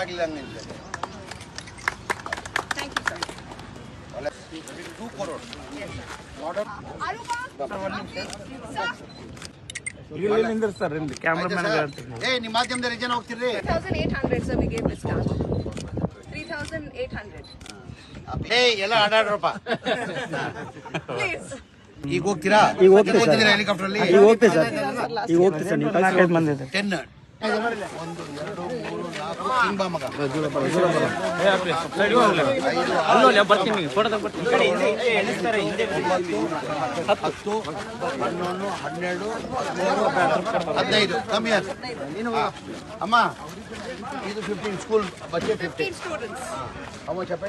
ಆಗ್ಲಿಲ್ಲ ಹಂಗೆ thank you sir two crore ಮಾಡಲ್ ಇಲ್ಲಿ ನಿಂದಿರ್ತಾರೆ ಇಲ್ಲಿ ಕ್ಯಾಮ್ರಾಮನ್ ಏ ನಿಮ್ಮ ಮಾಧ್ಯಮದಲ್ಲಿ ಜನ ಹೋಗ್ತೀರಿ 3,800 sir we gave this car. 3,800. ಏ ಎಲ್ಲ ಆಡಾಡ್ರಪ್ಪ Please. ಈಗ ಹೋಗ್ತೀರಾ? ಈಗ ಹೋಗ್ತೀವಿ ಸರ್. ಹೋಗ್ತೀರಾ ಹೆಲಿಕಾಪ್ಟರ್ ಅಲ್ಲಿ? ಈಗ ಹೋಗ್ತೀವಿ ಸರ್ ಈಗ ಹೋಗ್ತೀವಿ ಸರ್ ನೀವು ಕಳ್ಸಿ ನಾಲ್ಕೈದು ಟೆನ್ ಒಂದು ಎರಡು ಮೂರು ನಾಲ್ಕು ಹಿಂಗ್ ಬಾ ಮಗ ಹತ್ತು ಹನ್ನೊಂದು ಹನ್ನೆರಡು ಹದಿನೈದು ಕಮ್ಮಿ. ಅಮ್ಮ ಇದು fifteen school budget fifteen 15 students. ಅವ ಚಪ್ಪೆ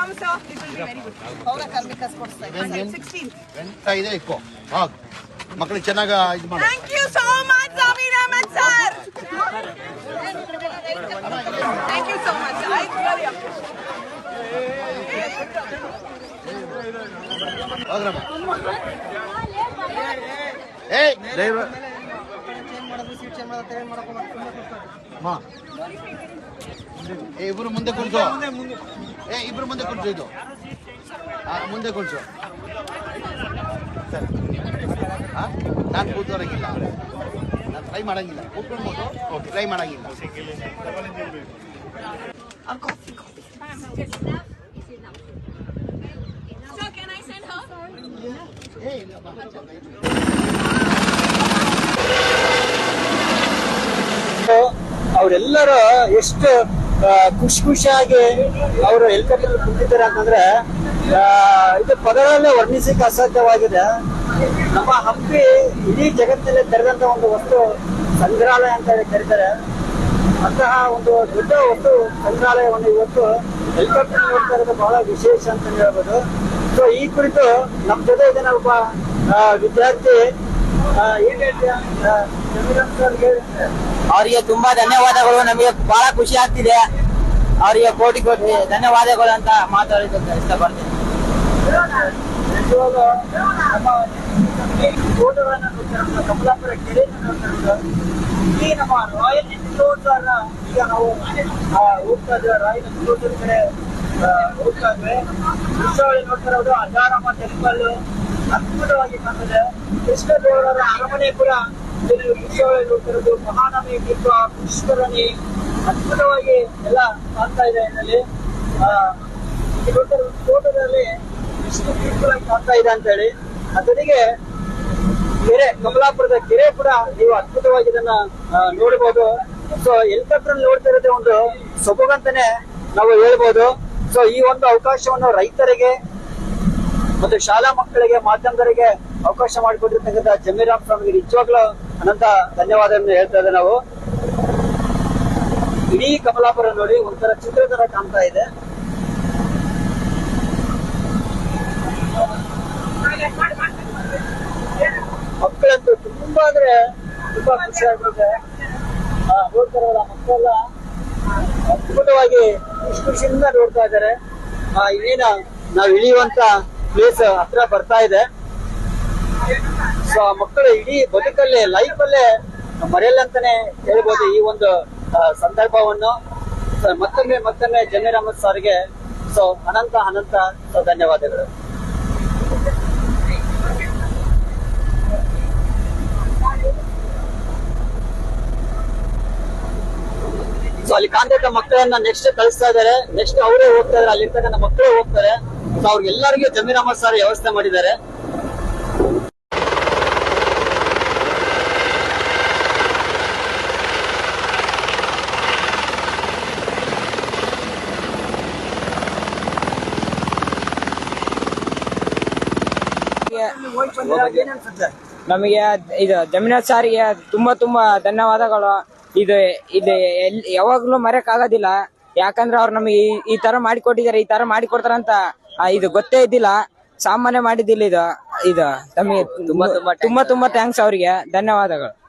come, sir. It will be very good. Hundred, 16. ಎಂತ ಇದೆ ಇಕ್ಕೋ ಹೋಗ್ ಮಕ್ಕಳಿಗೆ ಚೆನ್ನಾಗ ಇದು ಮಾಡಿ Thank you so much, Zamir Ahmed sir. Thank you so much. I really appreciate. ಹೋಗ್ರಮ್ಮ ಏಯ್ ಮಾ. ಏ ಇಬ್ರು ಮುಂದೆ ಕುಳಿತು ಏ ಇಬ್ರು ಮುಂದೆ ಕುಳಿಸು ಇದು. ಹಾಂ ಮುಂದೆ ಕುಳಿತು ನಾನು ಕೂತ್ಕೊಳಂಗಿಲ್ಲ. ನಾನು ಟ್ರೈ ಮಾಡಂಗಿಲ್ಲ. ಕೂತ್ಕೊಳ್ಬೋದು. ಟ್ರೈ ಮಾಡಂಗಿಲ್ಲ. Sir, can I ಅವರೆಲ್ಲರೂ ಎಷ್ಟು ಖುಷಿ ಖುಷಿಯಾಗಿ ಅವರು ಹೆಲಿಕಾಪ್ಟರ್ ಕುಂತಿದ್ದಾರೆ ಅಂತಂದ್ರೆ ಇದು ಪದಗಳಲ್ಲೇ ವರ್ಣಿಸಕ್ಕೆ ಅಸಾಧ್ಯವಾಗಿದೆ. ನಮ್ಮ ಹಂಪಿ ಇಡೀ ಜಗತ್ತಿನಲ್ಲಿ ತೆರೆದಂತ ಒಂದು ವಸ್ತು ಸಂಗ್ರಹಾಲಯ ಅಂತ ಹೇಳಿ ಕರೀತಾರೆ. ಅಂತಹ ಒಂದು ದೊಡ್ಡ ವಸ್ತು ಸಂಗ್ರಹಾಲಯವನ್ನು ಇವತ್ತು ಹೆಲಿಕಾಪ್ಟರ್ ನೋಡ್ತಾ ಇರೋದು ಬಹಳ ವಿಶೇಷ ಅಂತ ಹೇಳ್ಬೋದು. ಸೊ ಈ ಕುರಿತು ನಮ್ಮ ಜೊತೆ ಇದೆ ಒಬ್ಬ ವಿದ್ಯಾರ್ಥಿ ಏನ್ ಹೇಳ್ತೀಯ? ಅವರಿಗೆ ತುಂಬಾ ಧನ್ಯವಾದಗಳು. ನಮಗೆ ಬಹಳ ಖುಷಿ ಆಗ್ತಿದೆ. ಅವರಿಗೆ ಕೋಟಿ ಕೋಟಿ ಧನ್ಯವಾದಗಳು ಅಂತ ಮಾತಾಡಿದ್ರೆ ಇಷ್ಟಪಡ್ತೀನಿ. ನಮ್ಮ ರಾಯಲ್ ಈಗ ನಾವು ರಾಯಲ್ ಕಡೆ ನೋಡ್ತಾ ಇರೋದು ಅದ್ಭುತವಾಗಿ ಕಾಣ್ತದೆ ಕೃಷ್ಣದೇವರ ಅರಮನೆ ಕೂಡ ಇಲ್ಲಿ ದೃಶ್ಯಾವಳಿ ನೋಡ್ತಿರೋದು ಮಹಾನವಿ ಮಹಾನವಮಿ ದೀಪ ಪುಷ್ಕರಣಿ ಅದ್ಭುತವಾಗಿ ಎಲ್ಲ ಕಾಣ್ತಾ ಇದೆ ಇದರಲ್ಲಿ ಆ, ಈ ನೋಡ್ತಾ ಇರೋ ಫೋಟೋದಲ್ಲಿ ಎಷ್ಟು ಬ್ಯೂಟಿಫುಲ್ ಕಾಣ್ತಾ ಇದೆ ಅಂತ ಹೇಳಿ ಅದರಿಗೆ ಕೆರೆ ಕಮಲಾಪುರದ ಕೆರೆ ಕೂಡ ನೀವು ಅದ್ಭುತವಾಗಿ ಇದನ್ನ ಆ, ನೋಡಬಹುದು ಸೊ ಹೆಲಿಕಾಪ್ಟರ್ ನೋಡ್ತಾ ಒಂದು ಸೊಬಗಂತಾನೆ ನಾವು ಹೇಳ್ಬೋದು ಸೊ ಈ ಒಂದು ಅವಕಾಶವನ್ನು ರೈತರಿಗೆ ಮತ್ತು ಶಾಲಾ ಮಕ್ಕಳಿಗೆ ಮಾಧ್ಯಮದವರಿಗೆ ಅವಕಾಶ ಮಾಡಿಕೊಟ್ಟಿರ್ತಕ್ಕಂಥ ಜಮೀರಾಮ್ ಸ್ವಾಮಿಗೆ ನಿಜವಾಗ್ಲೂ ಅನಂತ ಧನ್ಯವಾದವನ್ನು ಹೇಳ್ತಾ ಇದ್ದೇವೆ ನಾವು. ಇಡೀ ಕಮಲಾಪುರ ನೋಡಿ ಒಂಥರ ಚಿತ್ರ ತರ ಕಾಣ್ತಾ ಇದೆ. ಮಕ್ಕಳಂತೂ ತುಂಬಾ ಅಂದ್ರೆ ತುಂಬಾ ಖುಷಿ ಆ, ನೋಡ್ತಾರಲ್ಲ ಮಕ್ಕಳೆಲ್ಲ? ಅದ್ಭುತವಾಗಿ ಖುಷಿ ಖುಷಿಯಿಂದ ನೋಡ್ತಾ ಇದ್ದಾರೆ. ಆ, ಇನ್ನೇನ ನಾವ್ ಇಳಿಯುವಂತ ಪ್ಲೇಸ್ ಹತ್ರ ಬರ್ತಾ ಇದೆ. ಸೊ ಆ ಮಕ್ಕಳು ಇಡೀ ಬದುಕಲ್ಲೇ ಲೈಫ್ ಅಲ್ಲೇ ಮರೆಯಲ್ಲಂತಾನೆ ಹೇಳ್ಬೋದು ಈ ಒಂದು ಸಂದರ್ಭವನ್ನು. ಮತ್ತೊಮ್ಮೆ ಮತ್ತೊಮ್ಮೆ ಜಮೀರ್ ಅಹಮದ್ ಸರ್ಗೆ. ಸೊ, ಅನಂತ ಅನಂತ ಧನ್ಯವಾದಗಳು. ಸೊ ಅಲ್ಲಿ ಕಾಂತ ಮಕ್ಕಳನ್ನ ನೆಕ್ಸ್ಟ್ ಕಳಿಸ್ತಾ ಇದಾರೆ ನೆಕ್ಸ್ಟ್ ಅವರೇ ಹೋಗ್ತಾ ಇದಾರೆ ಅಲ್ಲಿರ್ತಕ್ಕಂಥ ಮಕ್ಕಳೇ ಹೋಗ್ತಾರೆ. ಸೊ ಅವ್ರಿಗೆಲ್ಲರಿಗೂ ಜಮೀರ್ ಅಹಮದ್ ಸರ್ ವ್ಯವಸ್ಥೆ ಮಾಡಿದ್ದಾರೆ. ನಮಗೆ ಇದು ಜಮೀನ ಸಾರಿಗೆ ತುಂಬಾ ತುಂಬಾ ಧನ್ಯವಾದಗಳು. ಇದು ಇದು ಎಲ್ ಯಾವಾಗ್ಲೂ ಮರೆಯಕ್ ಆಗೋದಿಲ್ಲ ಯಾಕಂದ್ರೆ ಅವ್ರು ನಮಗೆ ಈ- ತರ ಮಾಡಿಕೊಟ್ಟಿದ್ದಾರೆ ಈ ತರ ಮಾಡಿಕೊಡ್ತಾರಂತ ಅಂತ ಇದು ಗೊತ್ತೇ ಇದ್ದಿಲ್ಲ. ಸಾಮಾನ್ಯ ಮಾಡಿದ್ದಿಲ್ಲ ಇದು ಇದು. ನಮಗೆ ತುಂಬಾ ತುಂಬಾ ತುಂಬಾ ತುಂಬಾ ಥ್ಯಾಂಕ್ಸ್ ಅವರಿಗೆ. ಧನ್ಯವಾದಗಳು.